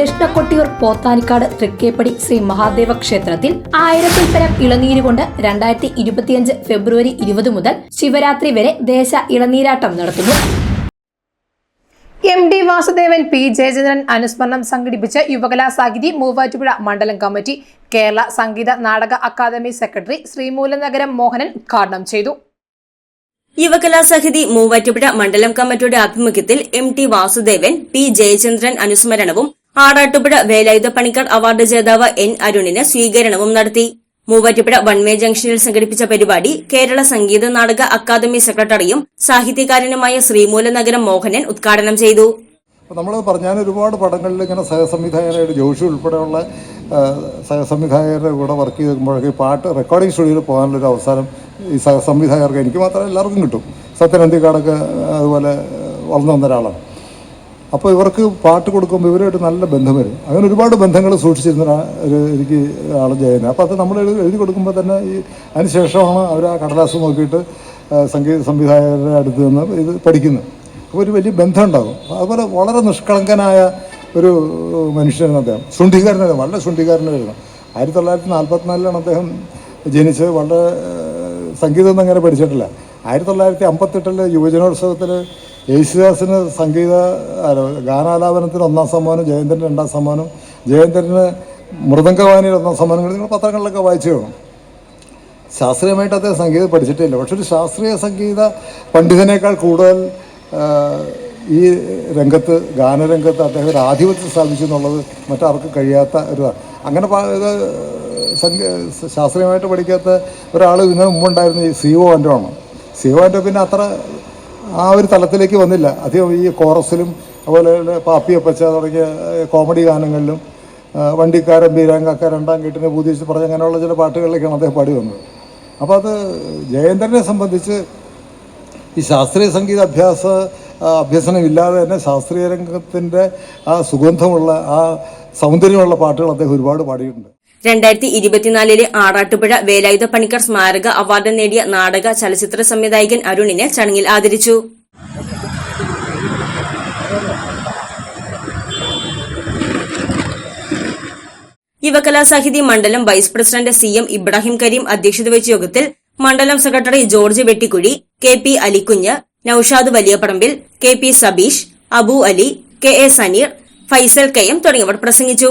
ദക്ഷിണ കൊട്ടിയൂർ പോത്താനിക്കാട് തൃക്കേപ്പടി ശ്രീ മഹാദേവ ക്ഷേത്രത്തിൽ ആയിരത്തിൽ പരം ഇളനീര് കൊണ്ട് രണ്ടായിരത്തി ഇരുപത്തിയഞ്ച് ഫെബ്രുവരി ഇരുപത് മുതൽ ശിവരാത്രി വരെ ദേശ ഇളനീരാട്ടം നടത്തുന്നു. M D Vasudevan P Jayachandran അനുസ്മരണം സംഘടിപ്പിച്ച യുവകലാ സാഹിതി മൂവാറ്റുപുഴ മണ്ഡലം committee Kerala Sangeetha Nataka academy secretary Sreemoolanagaram Mohanan ഉദ്ഘാടനം ചെയ്തു. യുവകലാസഹിതി മൂവാറ്റുപുഴ മണ്ഡലം കമ്മിറ്റിയുടെ ആഭിമുഖ്യത്തിൽ M T Vasudevan P Jayachandran അനുസ്മരണവും Arattupuzha Velayudha Panicker award ജേതാവ് എൻ അരുണിന് സ്വീകരണവും നടത്തി. മൂവാറ്റുപുഴ വൺവേ ജംഗ്ഷനിൽ സംഘടിപ്പിച്ച പരിപാടി കേരള സംഗീത നാടക അക്കാദമി സെക്രട്ടറിയും സാഹിത്യകാരനുമായ ശ്രീമൂലനഗരം മോഹനൻ ഉദ്ഘാടനം ചെയ്തു. നമ്മൾ പറഞ്ഞാൽ ഒരുപാട് പടങ്ങളിൽ ഇങ്ങനെ സഹസംവിധായകനായിട്ട് ജോഷി ഉൾപ്പെടെയുള്ള സഹസംവിധായകരുടെ കൂടെ വർക്ക് ചെയ്ത് പാട്ട് റെക്കോർഡിംഗ് സ്റ്റുഡിയോയിൽ പോകാനുള്ളൊരു അവസരം ഈ സഹസംവിധായകർക്ക് എനിക്ക് മാത്രമല്ല എല്ലാവർക്കും കിട്ടും. സത്യനന്ദിക്കാടൊക്കെ അതുപോലെ വളർന്നു വന്ന ഒരാളാണ്. അപ്പോൾ ഇവർക്ക് പാട്ട് കൊടുക്കുമ്പോൾ ഇവരുമായിട്ട് നല്ല ബന്ധം വരും. അങ്ങനെ ഒരുപാട് ബന്ധങ്ങൾ സൂക്ഷിച്ചിരുന്ന ഒരു എനിക്ക് ആൾ ജയന്. അപ്പോൾ അത് നമ്മൾ എഴുതി കൊടുക്കുമ്പോൾ തന്നെ ഈ അതിനുശേഷമാണ് അവർ ആ കടലാസ് നോക്കിയിട്ട് സംഗീത സംവിധായകരുടെ അടുത്ത് നിന്ന് ഇത് പഠിക്കുന്നത്. അപ്പോൾ ഒരു വലിയ ബന്ധം ഉണ്ടാകും. അതുപോലെ വളരെ നിഷ്കളങ്കനായ ഒരു മനുഷ്യനാണ് അദ്ദേഹം. ശുണ്ഠികാരനായിരുന്നു വളരെ ശുണ്ഠികാരനായിരുന്നു ആയിരത്തി തൊള്ളായിരത്തി നാൽപ്പത്തിനാലിലാണ് അദ്ദേഹം ജനിച്ചത് വളരെ സംഗീതം സംഗീതമൊന്നും അങ്ങനെ പഠിച്ചിട്ടില്ല. ആയിരത്തി തൊള്ളായിരത്തി അമ്പത്തെട്ടിലെ യുവജനോത്സവത്തിൽ യേശുദാസിന് സംഗീത ഗാനാലാപനത്തിന് ഒന്നാം സമ്മാനം ജയേന്ദ്രൻ രണ്ടാം സമ്മാനം ജയന്തന് മൃദംഗവാനിയിൽ ഒന്നാം സമ്മാനം നിങ്ങൾ പത്രങ്ങളിലൊക്കെ വായിച്ചു? കാണും ശാസ്ത്രീയമായിട്ട് അദ്ദേഹം സംഗീതം പഠിച്ചിട്ടില്ല. പക്ഷെ ഒരു ശാസ്ത്രീയ സംഗീത പണ്ഡിതനേക്കാൾ കൂടുതൽ ഈ രംഗത്ത് ഗാനരംഗത്ത് അദ്ദേഹം ഒരു ആധിപത്യം സ്ഥാപിച്ചു എന്നുള്ളത് മറ്റാർക്കും കഴിയാത്ത ഒരു അങ്ങനെ ഇത് ശാസ്ത്രീയമായിട്ട് പഠിക്കാത്ത ഒരാൾ ഇതിന് മുമ്പുണ്ടായിരുന്ന ഈ സി ഒ ആണ്. സി ഒ ആന്റോ പിന്നെ അത്ര ആ ഒരു തലത്തിലേക്ക് വന്നില്ല. അധികം ഈ കോറസിലും അതുപോലെ പാപ്പിയപ്പച്ച തുടങ്ങിയ കോമഡി ഗാനങ്ങളിലും വണ്ടിക്കാരൻ ബീരാങ്കാക്ക രണ്ടാം കെട്ടിനെ പൂതിച്ച് പറഞ്ഞ അങ്ങനെയുള്ള ചില പാട്ടുകളിലേക്കാണ് അദ്ദേഹം പാടി വന്നത്. അപ്പോൾ അത് ജയേന്ദ്രനെ സംബന്ധിച്ച് ഈ ശാസ്ത്രീയ സംഗീത അഭ്യാസ അഭ്യസനമില്ലാതെ തന്നെ ശാസ്ത്രീയ രംഗത്തിന്റെ ആ സുഗന്ധമുള്ള ആ സൗന്ദര്യമുള്ള പാട്ടുകൾ അദ്ദേഹം ഒരുപാട് പാടിയിട്ടുണ്ട്. രണ്ടായിരത്തി ഇരുപത്തിനാലിലെ ആറാട്ടുപുഴ വേലായുധ പണിക്കർ സ്മാരക അവാർഡ് നേടിയ നാടക ചലച്ചിത്ര സംവിധായകൻ അരുണിനെ ചടങ്ങിൽ ആദരിച്ചു. യുവകലാസാഹിതി മണ്ഡലം vice president C M Ibrahim Karim അധ്യക്ഷത വഹിച്ച യോഗത്തിൽ മണ്ഡലം secretary George Vettikuzhi K P Alikunju Noushad Valiyaparambil K P Sabeesh Abu Ali K A Saneer Faisal K M തുടങ്ങിയവർ പ്രസംഗിച്ചു.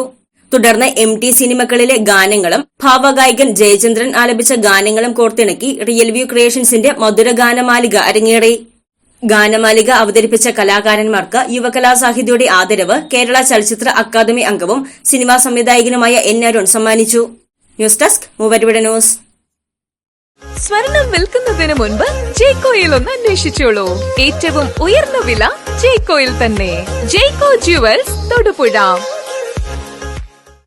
തുടർന്ന് എം ടി സിനിമകളിലെ ഗാനങ്ങളും ഭാവഗായകൻ ജയചന്ദ്രൻ ആലപിച്ച ഗാനങ്ങളും കോർത്തിണക്കി റിയൽ വ്യൂ ക്രിയേഷൻസിന്റെ മധുരഗാനമാലിക അരങ്ങേറി. ഗാനമാലിക അവതരിപ്പിച്ച കലാകാരന്മാർക്ക് യുവകലാസാഹിതിയുടെ ആദരവ് കേരള ചലച്ചിത്ര അക്കാദമി അംഗവും സിനിമാ സംവിധായകനുമായ എൻ അരുൺ സമ്മാനിച്ചു. ന്യൂസ് ഡെസ്ക് മൂവരുവിടെ ന്യൂസ്. സ്വർണം വിൽക്കുന്നതിന് മുൻപ് ജേക്കോയിൽ ഒന്ന് അന്വേഷിച്ചോളൂ ഏറ്റവും ഉയർന്ന വില ജേക്കോയിൽ തന്നെ. ജേക്കോ ജുവൽസ് തൊടുപുഴ.